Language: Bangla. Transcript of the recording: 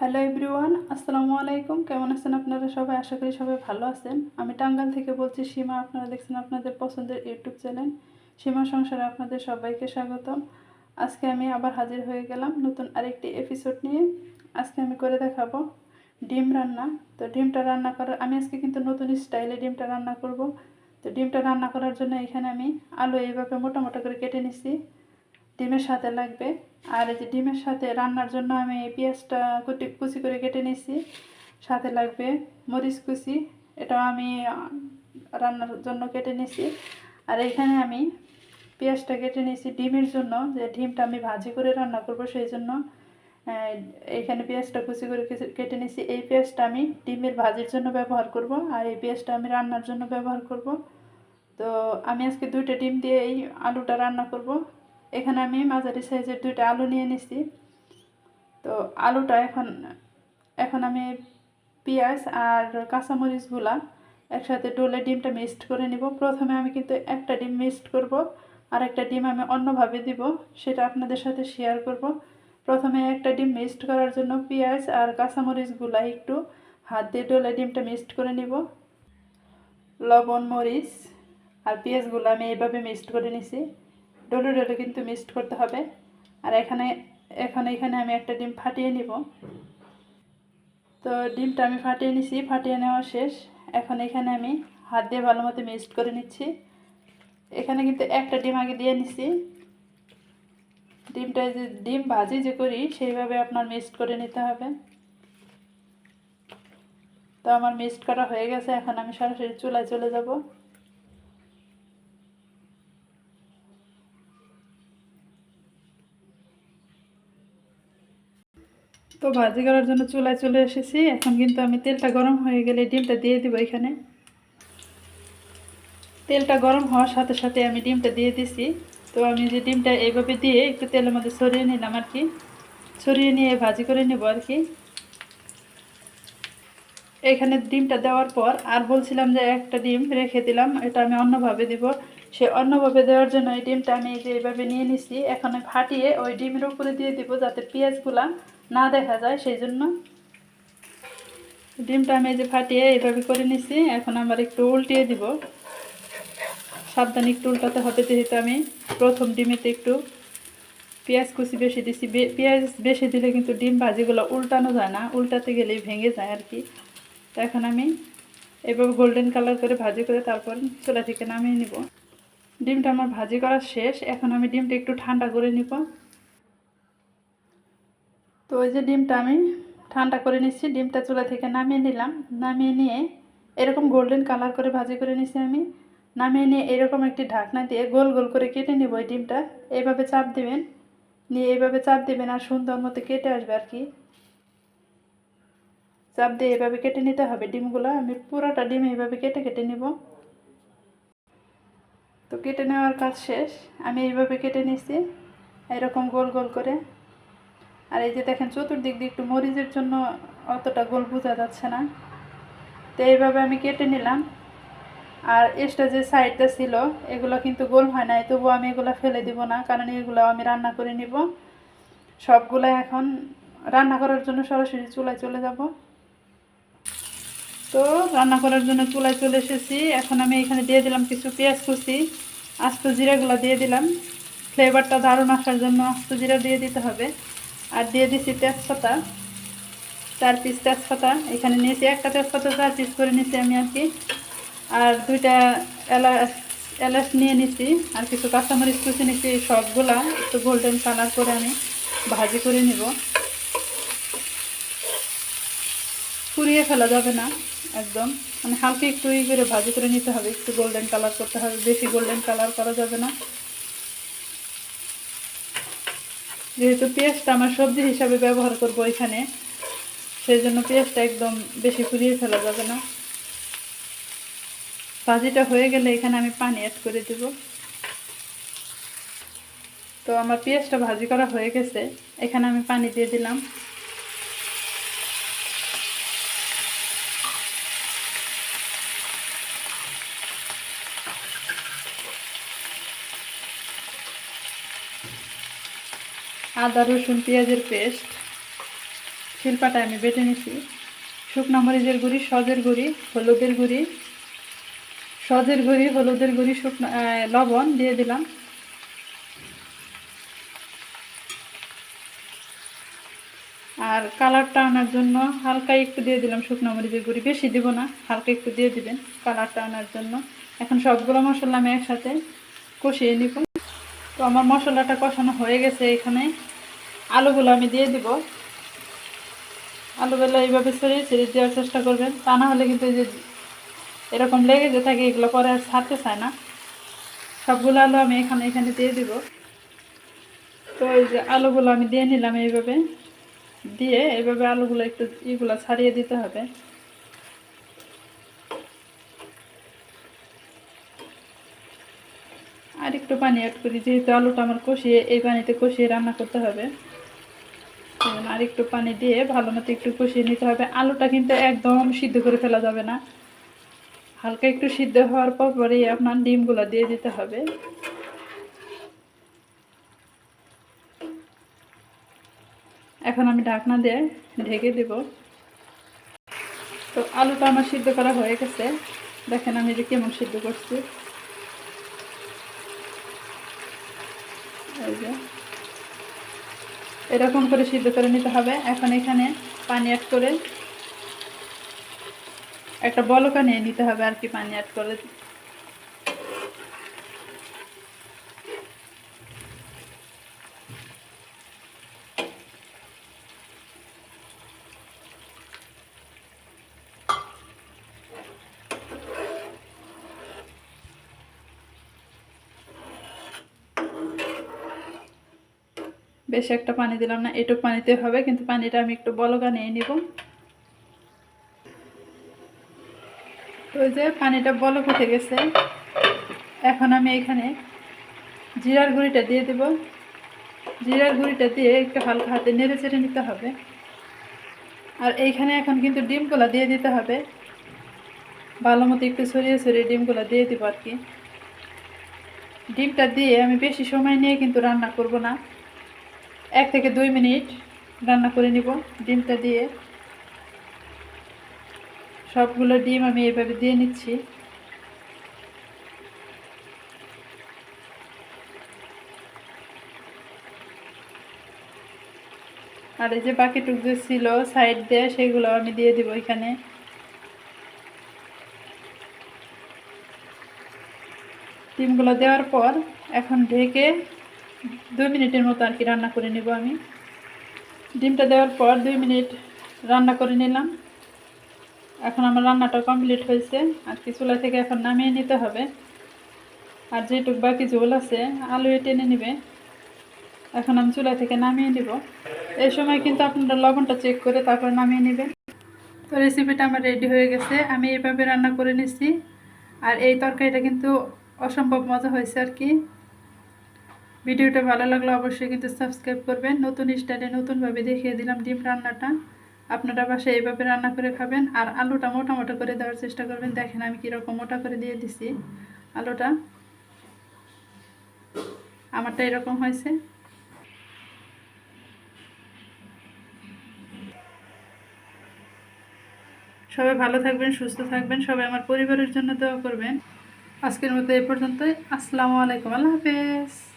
হ্যালো এভরিওয়ান, আসসালামু আলাইকুম। কেমন আছেন আপনারা সবাই? আশা করি সবাই ভালো আছেন। আমি টাঙ্গাল থেকে বলছি সীমা। আপনারা দেখছেন আপনাদের পছন্দের ইউটিউব চ্যানেল সীমা সংসারে আপনাদের সবাইকে স্বাগতম। আজকে আমি আবার হাজির হয়ে গেলাম নতুন আরেকটি এপিসোড নিয়ে। আজকে আমি করে দেখাবো ডিম রান্না। তো ডিমটা রান্না করার আমি আজকে কিন্তু নতুন স্টাইলে ডিমটা রান্না করব। তো ডিমটা রান্না করার জন্য এখানে আমি আলু এইভাবে মোটা মোটা করে কেটে নিছি। ডিমের সাথে লাগবে। আর এই যে ডিমের সাথে রান্নার জন্য আমি পেঁয়াজটা কুটি, কুচি করে কেটে নিয়েছি। সাথে লাগবে মরিচ কুচি, এটাও আমি রান্নার জন্য কেটে নিয়েছি। আর এখানে আমি পেঁয়াজটা কেটে নিয়েছি ডিমের জন্য, যে ডিমটা আমি ভাজি করে রান্না করব সেই জন্য। এখানে পেঁয়াজটা কুচি করে কেটে নিয়েছি। এই পেঁয়াজটা আমি ডিমের ভাজির জন্য ব্যবহার করব, আর এই পেঁয়াজটা আমি রান্নার জন্য ব্যবহার করব। তো আমি আজকে দুইটা ডিম দিয়ে এই আলুটা রান্না করব। এখানে আমি মাঝারি সাইজের দুইটা আলু নিয়ে নিছি। তো আলুটা এখন এখন আমি পেঁয়াজ আর কাঁচামরিচগুলা একসাথে ডোলে ডিমটা মিক্সড করে নিব। প্রথমে আমি কিন্তু একটা ডিম মিক্সড করব আর একটা ডিম আমি অন্যভাবে দিব, সেটা আপনাদের সাথে শেয়ার করব। প্রথমে একটা ডিম মিক্সড করার জন্য পেঁয়াজ আর কাঁচামরিচগুলা একটু হাত দিয়ে ডোলে ডিমটা মিক্সড করে নিব। লবণ, মরিচ আর পেঁয়াজগুলো আমি এইভাবে মিক্সড করে নিছি। ডলে ডলে কিন্তু মিক্সড করতে হবে। আর এখানে, এখন এখানে আমি একটা ডিম ফাটিয়ে নিব। তো ডিমটা আমি ফাটিয়ে নিছি, ফাটিয়ে নেওয়া শেষ। এখন এখানে আমি হাত দিয়ে ভালো মতো মিক্সড করে নিচ্ছি। এখানে কিন্তু একটা ডিম আগে দিয়ে নিছি। ডিমটা যে, ডিম ভাজি যে করি, সেইভাবে আপনার মিক্সড করে নিতে হবে। তো আমার মিক্সড করা হয়ে গেছে, এখন আমি সরাসরি চুলায় চলে যাব। তো ভাজি করার জন্য চুলায় চলে এসেছি। এখন কিন্তু আমি তেলটা গরম হয়ে গেলে ডিমটা দিয়ে দিব এখানে। তেলটা গরম হওয়ার সাথে সাথে আমি ডিমটা দিয়ে দিছি। তো আমি যে ডিমটা এইভাবে দিয়ে একটু তেলের মধ্যে ছড়িয়ে নিলাম আর কি। ছড়িয়ে নিয়ে ভাজি করে নেব আর কি। এখানে ডিমটা দেওয়ার পর আর বলছিলাম যে একটা ডিম রেখে দিলাম, এটা আমি অন্যভাবে দিব। সে অন্যভাবে দেওয়ার জন্য এই ডিমটা আমি যে এইভাবে নিয়ে নিছি, এখন ফাটিয়ে ওই ডিমের উপরে দিয়ে দিব যাতে পেঁয়াজগুলা না দেখা যায় সেই জন্য ডিমটা আমি যে ফাটিয়ে এইভাবে করে নিছি, এখন আমার একটু উল্টিয়ে দিব। সাবধানে একটু উল্টাতে হবে, যেহেতু আমি প্রথম ডিমেতে একটু পেঁয়াজ কুচি বেশি দিছি। পেঁয়াজ বেশি দিলে কিন্তু ডিম ভাজিগুলো উল্টানো যায় না, উল্টাতে গেলেই ভেঙে যায় আর কি। তো এখন আমি এভাবে গোল্ডেন কালার করে ভাজি করে তারপর চুলা থেকে নামিয়ে নিব। ডিমটা আমার ভাজি করা শেষ, এখন আমি ডিমটা একটু ঠান্ডা করে নিব। ওই যে ডিমটা আমি ঠান্ডা করে নিচ্ছি, ডিমটা চুলা থেকে নামিয়ে নিলাম। নামিয়ে নিয়ে এরকম গোল্ডেন কালার করে ভাজি করে নিচ্ছি আমি। নামিয়ে নিয়ে এরকম একটি ঢাকনা দিয়ে গোল গোল করে কেটে নিব ওই ডিমটা। এইভাবে চাপ দিবেন, নিয়ে এইভাবে চাপ দিবেন আর সুন্দর মতো কেটে আসবে আর কি। চাপ দিয়ে এভাবে কেটে নিতে হবে ডিমগুলো। আমি পুরোটা ডিম এইভাবে কেটে কেটে নিব। তো কেটে নেওয়ার কাজ শেষ। আমি এইভাবে কেটে নিছি, এরকম গোল গোল করে। আর এই যে দেখেন চতুর্দিক দিয়ে একটু মরিচের জন্য অতটা গোল বোঝা যাচ্ছে না। তো এইভাবে আমি কেটে নিলাম। আর এক্সট্রা যে সাইডটা ছিল, এগুলো কিন্তু গোল হয় নাই তবুও আমি এগুলো ফেলে দিব না, কারণ এগুলো আমি রান্না করে নিব। সবগুলো এখন রান্না করার জন্য সরাসরি চুলায় চলে যাব। তো রান্না করার জন্য চুলায় চলে এসেছি। এখন আমি এখানে দিয়ে দিলাম কিছু পেঁয়াজ কুচি, আস্ত জিরাগুলো দিয়ে দিলাম। ফ্লেভারটা দারুণ আসার জন্য আস্ত জিরা দিয়ে দিতে হবে। আর দিয়ে দিচ্ছি তেজপাতা। চার পিস তেজপাতা। এখানে নিয়েছি একটা তেজপাতা, চার পিস করে নিয়েছি আমি আর কি। আর দুইটা এলাচ এলাচ নিয়ে নিছি। আর কিছু কাঁচামরিচ কুচি নিছি, সবগুলা। একটু গোল্ডেন কালার করে আমি ভাজি করে নিব। পুড়িয়ে ফেলা যাবে না, একদম। মানে হালকা একটু ই করে ভাজি করে নিতে হবে, একটু গোল্ডেন কালার করতে হবে। বেশি গোল্ডেন কালার করা যাবে না। যেহেতু পেঁয়াজটা আমার সবজি হিসাবে ব্যবহার করব এখানে সেই জন্য পেঁয়াজটা একদম বেশি ফুলিয়ে ফেলা যাবে না। ভাজিটা হয়ে গেলে এখানে আমি পানি অ্যাড করে দেব। তো আমার পেঁয়াজটা ভাজি করা হয়ে গেছে, এখানে আমি পানি দিয়ে দিলাম। আদা, রসুন, পেঁয়াজের পেস্ট শিল্পাটায় আমি বেটে নিছি। শুকনো মরিচের গুঁড়ি, সজের গুঁড়ি, হলুদের গুঁড়ি। সজের গুঁড়ি, হলুদের গুঁড়ি, শুকনো লবণ দিয়ে দিলাম। আর কালারটা আনার জন্য হালকা একটু দিয়ে দিলাম শুকনো মরিচের গুঁড়ি। বেশি দিব না, হালকা একটু দিয়ে দিবেন কালারটা আনার জন্য। এখন সবগুলো মশলা আমি একসাথে কষিয়ে নিব। তো আমার মশলাটা কষানো হয়ে গেছে এখানে। আলুগুলো আমি দিয়ে দিব। আলুগুলো এইভাবে ছড়িয়ে ছিঁড়ে দেওয়ার চেষ্টা করবেন। তা না হলে কিন্তু যে এরকম লেগে যে থাকে, এগুলো পরে আর ছাড়তে চায় না। সবগুলো আলু আমি এখানে এখানে দিয়ে দিব। তো এই যে আলুগুলো আমি দিয়ে নিলাম এইভাবে। দিয়ে এইভাবে আলুগুলো একটু ইগুলো ছাড়িয়ে দিতে হবে। আর একটু পানি অ্যাড করি, যেহেতু আলুটা আমার কষিয়ে, এই পানিতে কষিয়ে রান্না করতে হবে। আর একটু পানি দিয়ে ভালো মতো একটু কষিয়ে নিতে হবে। আলুটা কিন্তু একদম সিদ্ধ করে ফেলা যাবে না। হালকা একটু সিদ্ধ হওয়ার পর পরেই আপনার ডিমগুলো দিয়ে দিতে হবে। এখন আমি ঢাকনা দিয়ে ঢেকে দেব। তো আলুটা আমার সিদ্ধ করা হয়ে গেছে। দেখেন আমি যে কেমন সিদ্ধ করছি। এই যে। এরকম করে সিদ্ধ করে নিতে হবে। এখন এখানে পানি অ্যাড করে একটা বলকা নিয়ে নিতে হবে আর কি পানি অ্যাড করে। বেশি একটা পানি দিলাম না, এটুকু পানিতে হবে, কিন্তু পানিটা আমি একটু বলকা নিয়ে নিব। ওই যে পানিটা বলক উঠে গেছে। এখন আমি এখানে জিরার গুঁড়িটা দিয়ে দেব। জিরার গুঁড়িটা দিয়ে একটু হালকা হাতে নেড়ে চেড়ে নিতে হবে। আর এইখানে এখন কিন্তু ডিমগুলো দিয়ে দিতে হবে। ভালো মতো একটু ছড়িয়ে ছড়িয়ে ডিমগুলো দিয়ে দিব আর কি। ডিমটা দিয়ে আমি বেশি সময় নিয়ে কিন্তু রান্না করব না। এক থেকে দুই মিনিট রান্না করে নিব, ডিমটা দিয়ে। সবগুলো ডিম আমি এভাবে দিয়ে নিচ্ছি। আর এই যে বাকি টুক যে ছিল সাইড দিয়ে, সেগুলো আমি দিয়ে দিব এখানে। ডিমগুলো দেওয়ার পর এখন ঢেকে দুই মিনিটের মতো আর কি রান্না করে নেব আমি। ডিমটা দেওয়ার পর দুই মিনিট রান্না করে নিলাম। এখন আমার রান্নাটা কমপ্লিট হয়েছে। আর কি চুলা থেকে এখন নামিয়ে নিতে হবে। আর যেটুক বাকি ঝোল আছে আলু টেনে নেবে। এখন আমি চুলা থেকে নামিয়ে নিব। এই সময় কিন্তু আপনারা লবণটা চেক করে তারপরে নামিয়ে নেবেন। তো রেসিপিটা আমার রেডি হয়ে গেছে। আমি এইভাবে রান্না করে নিছি আর এই তরকারিটা কিন্তু অসম্ভব মজা হয়েছে আর কি। ভিডিওটা ভালো লাগলে অবশ্যই কিন্তু সাবস্ক্রাইব করবেন। নতুন স্টাইলে নতুনভাবে দেখিয়ে দিলাম ডিম রান্নাটা। আপনারা বাসায় এইভাবে রান্না করে খাবেন আর আলুটা মোটা মোটা করে দেওয়ার চেষ্টা করবেন। দেখেন আমি কীরকম মোটা করে দিয়ে দিছি আলুটা। আমারটা এরকম হয়েছে। সবাই ভালো থাকবেন, সুস্থ থাকবেন, সবাই আমার পরিবারের জন্য দোয়া করবেন। আজকের মতো এই পর্যন্তই। আসসালামু আলাইকুম। আল্লাহ হাফেজ।